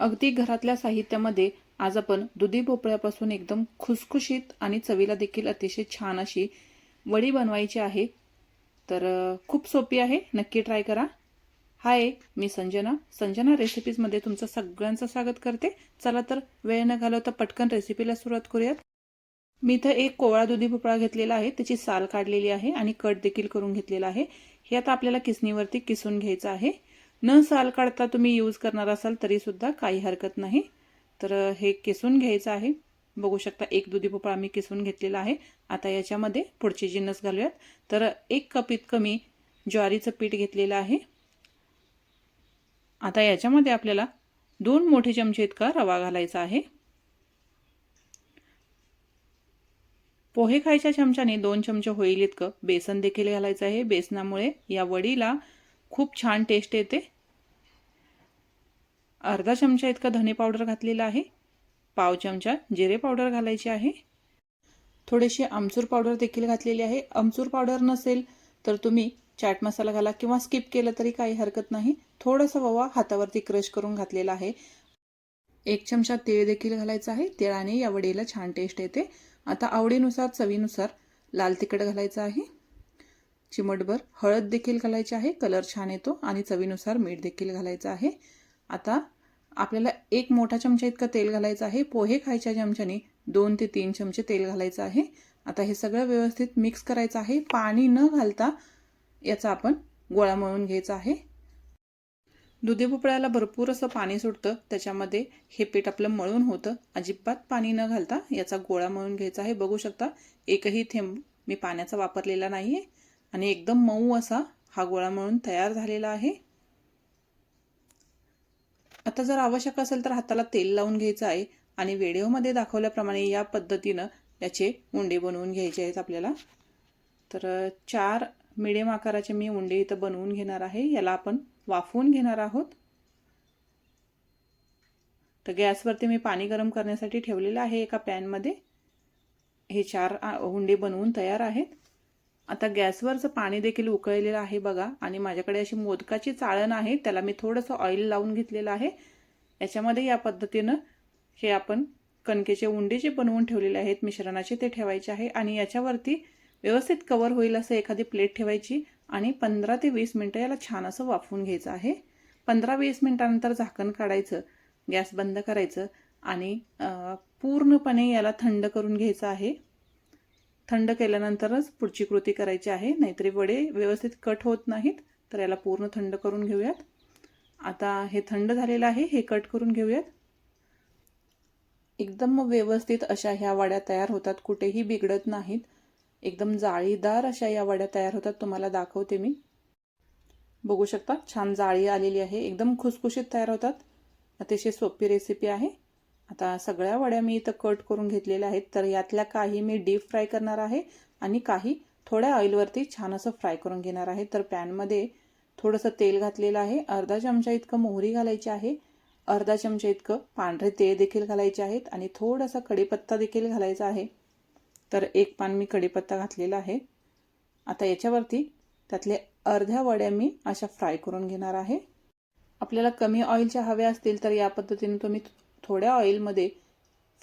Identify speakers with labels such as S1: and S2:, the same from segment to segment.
S1: अगदी घरातल्या साहित्यामध्ये आज आपण दुधी भोपळ्यापासून एकदम खुसखुशीत आणि चवीला देखील अतिशय छान अशी वडी बनवायची आहे. तर खूप सोपी आहे. नक्की ट्राय करा. हाय मी संजना. संजना रेसिपीजमध्ये तुमचं सगळ्यांचं स्वागत करते. चला तर वेळ न घालवता पटकन रेसिपीला सुरुवात करूयात. मी इथं एक कोवळा दुधी भोपळा घेतलेला आहे. त्याची साल काढलेली आहे आणि कट देखील करून घेतलेला आहे. हे आता आपल्याला किसणीवरती किसून घ्यायचं आहे. न साल काढता तुम्ही यूज करणार असाल तरी सुद्धा काही हरकत नाही. तर हे किसून घ्यायचं आहे. बघू शकता एक दुधी भोपळा मी किसून घेतलेला आहे. आता याच्यामध्ये पुढचे जिन्नस घालूयात. तर एक कप इतकं मी ज्वारीचं पीठ घेतलेलं आहे. आता याच्यामध्ये आपल्याला दोन मोठे चमचे इतका रवा घालायचा आहे. पोहे खायच्या चमच्याने दोन चमचे होईल इतकं. बेसन देखील घालायचं आहे. बेसनामुळे या वडीला खूप छान टेस्ट येते. अर्धा चमचा इतका धने पावडर घातलेला आहे. पाव चमचा जिरे पावडर घालायची आहे. थोडीशी आमचूर पावडर देखील घातलेली आहे. आमचूर पावडर नसेल तर तुम्ही चाट मसाला घाला किंवा स्किप केलं तरी काही हरकत नाही. थोडासा ववा हातावरती क्रश करून घातलेला आहे. एक चमचा तीळ देखील घालायचं आहे. तिळाने या वडीला छान टेस्ट येते. आता आवडीनुसार चवीनुसार लाल तिखट घालायचं आहे. चिमटभर हळद देखील घालायची आहे. कलर छान येतो आणि चवीनुसार मीठ देखील घालायचं आहे. आता आपल्याला एक मोठा चमचा इतकं तेल घालायचं आहे. पोहे खायच्या चमच्याने दोन ते तीन चमचे तेल घालायचं आहे. आता हे सगळं व्यवस्थित मिक्स करायचं आहे. पाणी न घालता याचा आपण गोळा मळून घ्यायचा आहे. दुधी भोपळ्याला भरपूर असं पाणी सुटतं. त्याच्यामध्ये हे पीठ आपलं मळून होतं. अजिबात पाणी न घालता याचा गोळा मळून घ्यायचा आहे. बघू शकता एकही थेंब मी पाण्याचा वापरलेला नाही आहे आणि एकदम मऊ असा हा गोळा मळून तयार झालेला आहे. आता जर आवश्यक असेल तर हाताला तेल लावून घ्यायचं आहे आणि व्हिडिओमध्ये दाखवल्याप्रमाणे या पद्धतीनं याचे उंडे बनवून घ्यायचे आहेत आपल्याला. तर चार मिडियम आकाराचे मी उंडे इथं बनवून घेणार आहे. याला आपण वाफवून घेणार आहोत. तर गॅसवरती मी पाणी गरम करण्यासाठी ठेवलेलं आहे एका पॅनमध्ये. हे चार आ- हुंडे बनवून तयार आहेत. आता गॅसवरचं पाणी देखील उकळलेलं आहे बघा. आणि माझ्याकडे अशी मोदकाची चाळण आहे. त्याला मी थोडंसं ऑइल लावून घेतलेलं आहे. याच्यामध्ये या पद्धतीनं हे आपण कणकेचे उंडे जे बनवून ठेवलेले आहेत. मिश्रणाचे ते ठेवायचे आहे. आणि याच्यावरती व्यवस्थित कवर होईल असं एखादी प्लेट ठेवायची. आणि पंधरा ते वीस मिनटं याला छान असं वाफवून घ्यायचं आहे. पंधरा वीस मिनटानंतर झाकण काढायचं. गॅस बंद करायचं. आणि पूर्णपणे याला थंड करून घ्यायचं आहे. थंड केल्यानंतरच पुढची कृती करायची आहे. नाहीतरी वडे व्यवस्थित कट होत नाहीत तर याला पूर्ण थंड करून घेऊयात. आता हे थंड झालेलं आहे हे कट करून घेऊयात. एकदम व्यवस्थित अशा ह्या वड्या तयार होतात कुठेही बिघडत नाहीत. एकदम जाळीदार अशा या वड्या तयार होतात तुम्हाला दाखवते मी. बघू शकता छान जाळी आलेली आहे एकदम खुसखुशीत तयार होतात. अतिशय सोपी रेसिपी आहे. आता सगळ्या वड्या मी इथं कट करून घेतलेल्या आहेत. तर यातल्या काही मी डीप फ्राय करणार आहे आणि काही थोड्या ऑइलवरती छान असं फ्राय करून घेणार आहे. तर पॅनमध्ये थोडंसं तेल घातलेलं आहे. अर्धा चमचा इतकं मोहरी घालायची आहे. अर्धा चमचा इतकं पांढरे तेल देखील घालायचे आहेत आणि थोडासा कढीपत्ता देखील घालायचा आहे. तर एक पान मी कढीपत्ता घातलेला आहे. आता याच्यावरती त्यातले अर्ध्या वड्या मी अशा फ्राय करून घेणार आहे. आपल्याला कमी ऑइलच्या हव्या असतील तर या पद्धतीने तुम्ही थोड्या ऑइलमध्ये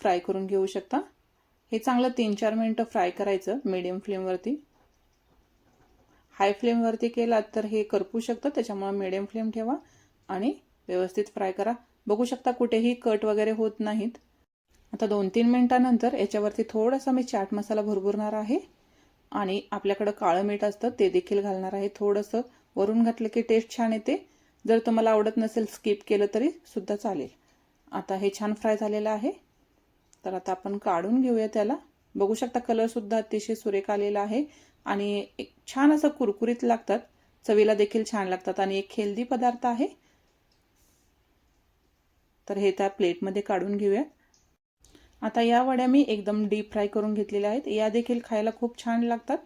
S1: फ्राय करून घेऊ शकता. हे चांगलं तीन चार मिनटं फ्राय करायचं मीडियम फ्लेमवरती हाय फ्लेमवरती केलात तर हे करपू शकतं त्याच्यामुळे मीडियम फ्लेम ठेवा आणि व्यवस्थित फ्राय करा. बघू शकता कुठेही कट वगैरे होत नाहीत. आता दोन तीन मिनिटानंतर याच्यावरती थोडासा मी चाट मसाला भरभरणार आहे आणि आपल्याकडं काळं मीठ असतं ते देखील घालणार आहे. थोडंसं वरून घातलं की टेस्ट छान येते. जर तुम्हाला आवडत नसेल स्किप केलं तरी सुद्धा चालेल. आता हे छान फ्राय झालेलं आहे. तर आता आपण काढून घेऊया त्याला. बघू शकता कलरसुद्धा अतिशय सुरेख आलेला आहे. आणि एक छान असं कुरकुरीत लागतात. चवीला देखील छान लागतात. आणि एक हेल्दी पदार्थ आहे. तर हे त्या प्लेटमध्ये काढून घेऊया. आता या वड्या मी एकदम डीप फ्राय करून घेतलेल्या आहेत. या देखील खायला खूप छान लागतात.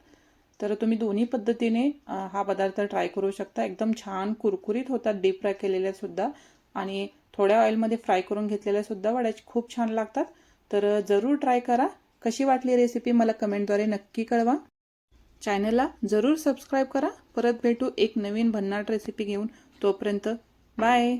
S1: तर तुम्ही दोन्ही पद्धतीने हा पदार्थ ट्राय करू शकता. एकदम छान कुरकुरीत होतात डीप फ्राय केलेल्या सुद्धा. आणि थोड्या ऑइलमध्ये फ्राय करून घेतलेल्या सुद्धा वड्या खूप छान लागतात. तर जरूर ट्राय करा. कशी वाटली रेसिपी मला कमेंटद्वारे नक्की कळवा. चॅनलला जरूर सबस्क्राईब करा. परत भेटू एक नवीन भन्नाट रेसिपी घेऊन. तोपर्यंत बाय